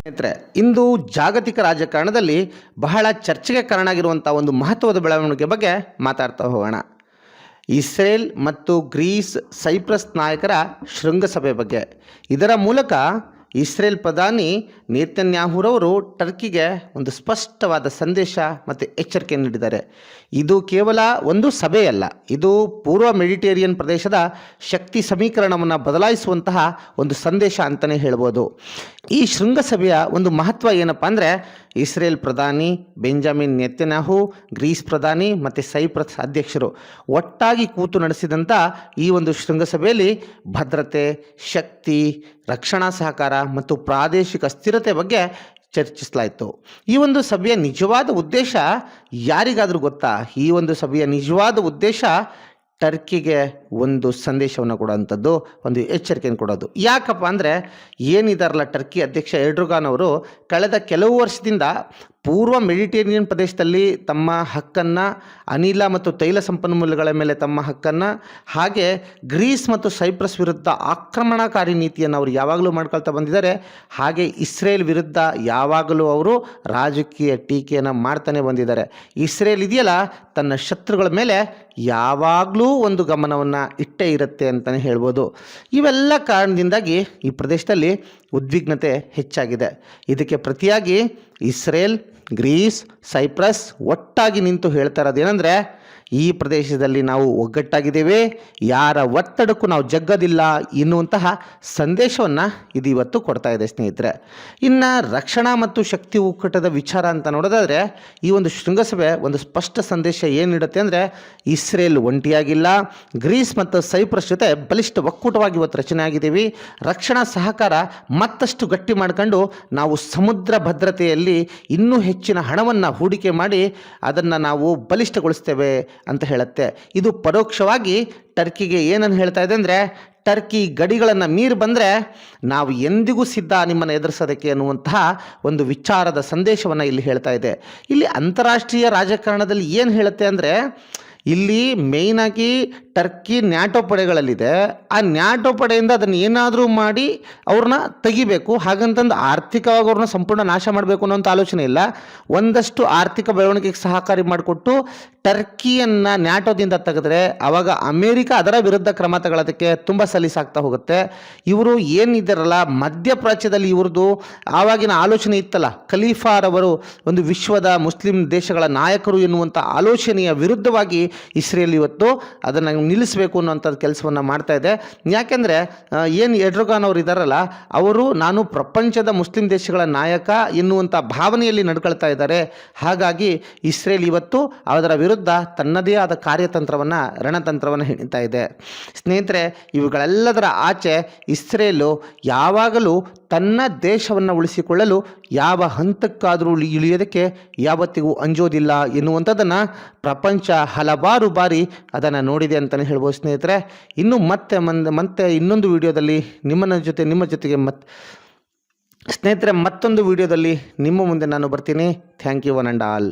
ಸ್ನೇಹಿತರೆ, ಇಂದು ಜಾಗತಿಕ ರಾಜಕಾರಣದಲ್ಲಿ ಬಹಳ ಚರ್ಚೆಗೆ ಕಾರಣ ಆಗಿರುವಂಥ ಒಂದು ಮಹತ್ವದ ಬೆಳವಣಿಗೆ ಬಗ್ಗೆ ಮಾತಾಡ್ತಾ ಹೋಗೋಣ. ಇಸ್ರೇಲ್ ಮತ್ತು ಗ್ರೀಸ್ ಸೈಪ್ರಸ್ ನಾಯಕರ ಶೃಂಗಸಭೆ ಬಗ್ಗೆ. ಇದರ ಮೂಲಕ ಇಸ್ರೇಲ್ ಪ್ರಧಾನಿ ನೇತನ್ಯಾಹುರವರು ಟರ್ಕಿಗೆ ಒಂದು ಸ್ಪಷ್ಟವಾದ ಸಂದೇಶ ಮತ್ತು ಎಚ್ಚರಿಕೆ ನೀಡಿದ್ದಾರೆ. ಇದು ಕೇವಲ ಒಂದು ಸಭೆಯಲ್ಲ, ಇದು ಪೂರ್ವ ಮೆಡಿಟೇರಿಯನ್ ಪ್ರದೇಶದ ಶಕ್ತಿ ಸಮೀಕರಣವನ್ನು ಬದಲಾಯಿಸುವಂತಹ ಒಂದು ಸಂದೇಶ ಅಂತಲೇ ಹೇಳ್ಬೋದು. ಈ ಶೃಂಗಸಭೆಯ ಒಂದು ಮಹತ್ವ ಏನಪ್ಪ ಅಂದರೆ, ಇಸ್ರೇಲ್ ಪ್ರಧಾನಿ ಬೆಂಜಮಿನ್ ನೆತ್ಯನಾಹು ಗ್ರೀಸ್ ಪ್ರಧಾನಿ ಮತ್ತು ಸೈಪ್ರಸ್ ಅಧ್ಯಕ್ಷರು ಒಟ್ಟಾಗಿ ಕೂತು ನಡೆಸಿದಂಥ ಈ ಒಂದು ಶೃಂಗಸಭೆಯಲ್ಲಿ ಭದ್ರತೆ, ಶಕ್ತಿ, ರಕ್ಷಣಾ ಸಹಕಾರ ಮತ್ತು ಪ್ರಾದೇಶಿಕ ಸ್ಥಿರತೆ ಬಗ್ಗೆ ಚರ್ಚಿಸಲಾಯಿತು. ಈ ಒಂದು ಸಭೆಯ ನಿಜವಾದ ಉದ್ದೇಶ ಯಾರಿಗಾದರೂ ಗೊತ್ತಾ? ಈ ಒಂದು ಸಭೆಯ ನಿಜವಾದ ಉದ್ದೇಶ ಟರ್ಕಿಗೆ ಒಂದು ಸಂದೇಶವನ್ನು ಕೊಡುವಂಥದ್ದು, ಒಂದು ಎಚ್ಚರಿಕೆಯನ್ನು ಕೊಡೋದು. ಯಾಕಪ್ಪ ಅಂದರೆ, ಏನಿದಾರಲ್ಲ ಟರ್ಕಿ ಅಧ್ಯಕ್ಷ ಎರ್ಡ್ರುಗಾನ್ ಅವರು, ಕಳೆದ ಕೆಲವು ವರ್ಷದಿಂದ ಪೂರ್ವ ಮೆಡಿಟೇರಿಯನ್ ಪ್ರದೇಶದಲ್ಲಿ ತಮ್ಮ ಹಕ್ಕನ್ನು ಅನಿಲ ಮತ್ತು ತೈಲ ಸಂಪನ್ಮೂಲಗಳ ಮೇಲೆ ತಮ್ಮ ಹಕ್ಕನ್ನು, ಹಾಗೆ ಗ್ರೀಸ್ ಮತ್ತು ಸೈಪ್ರಸ್ ವಿರುದ್ಧ ಆಕ್ರಮಣಕಾರಿ ನೀತಿಯನ್ನು ಅವರು ಯಾವಾಗಲೂ ಮಾಡ್ಕೊಳ್ತಾ ಬಂದಿದ್ದಾರೆ. ಹಾಗೆ ಇಸ್ರೇಲ್ ವಿರುದ್ಧ ಯಾವಾಗಲೂ ಅವರು ರಾಜಕೀಯ ಟೀಕೆಯನ್ನು ಮಾಡ್ತಾನೆ ಬಂದಿದ್ದಾರೆ. ಇಸ್ರೇಲ್ ಇದೆಯಲ್ಲ, ತನ್ನ ಶತ್ರುಗಳ ಮೇಲೆ ಯಾವಾಗಲೂ ಒಂದು ಗಮನವನ್ನು ಇಟ್ಟೇ ಇರುತ್ತೆ ಅಂತಲೇ ಹೇಳ್ಬೋದು. ಇವೆಲ್ಲ ಕಾರಣದಿಂದಾಗಿ ಈ ಪ್ರದೇಶದಲ್ಲಿ ಉದ್ವಿಗ್ನತೆ ಹೆಚ್ಚಾಗಿದೆ. ಇದಕ್ಕೆ ಪ್ರತಿಯಾಗಿ ಇಸ್ರೇಲ್, ಗ್ರೀಸ್, ಸೈಪ್ರಸ್ ಒಟ್ಟಾಗಿ ನಿಂತು ಹೇಳ್ತಾ ಇರೋದು ಏನಂದರೆ ಈ ಪ್ರದೇಶದಲ್ಲಿ ನಾವು ಒಗ್ಗಟ್ಟಾಗಿದ್ದೇವೆ. ಯಾರ ಒತ್ತಡಕ್ಕೂ ನಾವು ಜಗ್ಗದಿಲ್ಲ ಎನ್ನುವಂತಹ ಸಂದೇಶವನ್ನು ಇದು ಇವತ್ತು ಕೊಡ್ತಾ ಇದೆ ಸ್ನೇಹಿತರೆ. ಇನ್ನು ರಕ್ಷಣಾ ಮತ್ತು ಶಕ್ತಿ ಒಕ್ಕೂಟದ ವಿಚಾರ ಅಂತ ನೋಡೋದಾದರೆ, ಈ ಒಂದು ಶೃಂಗಸಭೆ ಒಂದು ಸ್ಪಷ್ಟ ಸಂದೇಶ ಏನು ನೀಡುತ್ತೆ ಅಂದರೆ, ಇಸ್ರೇಲ್ ಒಂಟಿಯಾಗಿಲ್ಲ. ಗ್ರೀಸ್ ಮತ್ತು ಸೈಪ್ರಸ್ ಜೊತೆ ಬಲಿಷ್ಠ ಒಕ್ಕೂಟವಾಗಿ ಇವತ್ತು ರಚನೆ ಆಗಿದ್ದೀವಿ. ರಕ್ಷಣಾ ಸಹಕಾರ ಮತ್ತಷ್ಟು ಗಟ್ಟಿ ಮಾಡ್ಕೊಂಡು ನಾವು ಸಮುದ್ರ ಭದ್ರತೆಯಲ್ಲಿ ಇನ್ನೂ ಹೆಚ್ಚಿನ ಹಣವನ್ನು ಹೂಡಿಕೆ ಮಾಡಿ ಅದನ್ನು ನಾವು ಬಲಿಷ್ಠಗೊಳಿಸ್ತೇವೆ. ಅಂತ ಹೇಳುತ್ತೆ. ಇದು ಪರೋಕ್ಷವಾಗಿ ಟರ್ಕಿಗೆ ಏನನ್ನು ಹೇಳ್ತಾ ಇದೆ ಅಂದರೆ, ಟರ್ಕಿ ಗಡಿಗಳನ್ನು ಮೀರಿ ಬಂದರೆ ನಾವು ಎಂದಿಗೂ ಸಿದ್ಧ ನಿಮ್ಮನ್ನು ಎದುರಿಸೋದಕ್ಕೆ ಅನ್ನುವಂತಹ ಒಂದು ವಿಚಾರದ ಸಂದೇಶವನ್ನು ಇಲ್ಲಿ ಹೇಳ್ತಾ ಇದೆ. ಇಲ್ಲಿ ಅಂತಾರಾಷ್ಟ್ರೀಯ ರಾಜಕಾರಣದಲ್ಲಿ ಏನು ಹೇಳುತ್ತೆ ಅಂದರೆ, ಇಲ್ಲಿ ಮೇಯ್ನಾಗಿ ಟರ್ಕಿ ನ್ಯಾಟೋ ಪಡೆಗಳಲ್ಲಿದೆ, ಆ ನ್ಯಾಟೋ ಪಡೆಯಿಂದ ಅದನ್ನು ಏನಾದರೂ ಮಾಡಿ ಅವ್ರನ್ನ ತೆಗಿಬೇಕು. ಹಾಗಂತಂದು ಆರ್ಥಿಕವಾಗಿ ಅವ್ರನ್ನ ಸಂಪೂರ್ಣ ನಾಶ ಮಾಡಬೇಕು ಅನ್ನೋಂಥ ಆಲೋಚನೆ ಇಲ್ಲ. ಒಂದಷ್ಟು ಆರ್ಥಿಕ ಬೆಳವಣಿಗೆಗೆ ಸಹಕಾರಿ ಮಾಡಿಕೊಟ್ಟು ಟರ್ಕಿಯನ್ನು ನ್ಯಾಟೋದಿಂದ ತೆಗೆದ್ರೆ ಆವಾಗ ಅಮೇರಿಕ ಅದರ ವಿರುದ್ಧ ಕ್ರಮ ತಗೊಳ್ಳೋದಕ್ಕೆ ತುಂಬ ಸಲೀಸಾಗ್ತಾ ಹೋಗುತ್ತೆ. ಇವರು ಏನಿದ್ದಾರಲ್ಲ ಮಧ್ಯಪ್ರಾಚ್ಯದಲ್ಲಿ ಇವ್ರದ್ದು ಆವಾಗಿನ ಆಲೋಚನೆ ಇತ್ತಲ್ಲ ಖಲೀಫಾರವರು ಒಂದು ವಿಶ್ವದ ಮುಸ್ಲಿಂ ದೇಶಗಳ ನಾಯಕರು ಎನ್ನುವಂಥ ಆಲೋಚನೆಯ ವಿರುದ್ಧವಾಗಿ ಇಸ್ರೇಲ್ ಇವತ್ತು ಅದನ್ನು ನಿಲ್ಲಿಸಬೇಕು ಅನ್ನೋಂಥದ್ದು ಕೆಲಸವನ್ನು ಮಾಡ್ತಾ ಇದೆ. ಯಾಕೆಂದರೆ ಏನು ಎಡ್ರುಗಾನ್ ಅವರು ಇದ್ದಾರಲ್ಲ ಅವರು ನಾನು ಪ್ರಪಂಚದ ಮುಸ್ಲಿಂ ದೇಶಗಳ ನಾಯಕ ಎನ್ನುವಂಥ ಭಾವನೆಯಲ್ಲಿ ನಡ್ಕೊಳ್ತಾ ಇದ್ದಾರೆ. ಹಾಗಾಗಿ ಇಸ್ರೇಲ್ ಇವತ್ತು ಅದರ ವಿರುದ್ಧ ತನ್ನದೇ ಆದ ಕಾರ್ಯತಂತ್ರವನ್ನು, ರಣತಂತ್ರವನ್ನು ಹೆಣಿತಾ ಇದೆ. ಸ್ನೇಹಿತರೆ, ಇವುಗಳೆಲ್ಲದರ ಆಚೆ ಇಸ್ರೇಲು ಯಾವಾಗಲೂ ತನ್ನ ದೇಶವನ್ನು ಉಳಿಸಿಕೊಳ್ಳಲು ಯಾವ ಹಂತಕ್ಕಾದರೂ ಇಳಿ- ಇಳಿಯೋದಕ್ಕೆ ಯಾವತ್ತಿಗೂ ಅಂಜೋದಿಲ್ಲ ಎನ್ನುವಂಥದ್ದನ್ನು ಪ್ರಪಂಚ ಹಲವಾರು ಬಾರಿ ಅದನ್ನು ನೋಡಿದೆ ಅಂತಲೇ ಹೇಳ್ಬೋದು ಸ್ನೇಹಿತರೆ. ಇನ್ನು ಮತ್ತೆ ಮತ್ತೆ ಇನ್ನೊಂದು ವಿಡಿಯೋದಲ್ಲಿ ನಿಮ್ಮನ್ನ ಜೊತೆ, ನಿಮ್ಮ ಜೊತೆಗೆ ಮತ್, ಸ್ನೇಹಿತರೆ ಮತ್ತೊಂದು ವಿಡಿಯೋದಲ್ಲಿ ನಿಮ್ಮ ಮುಂದೆ ನಾನು ಬರ್ತೀನಿ. Thank you one and all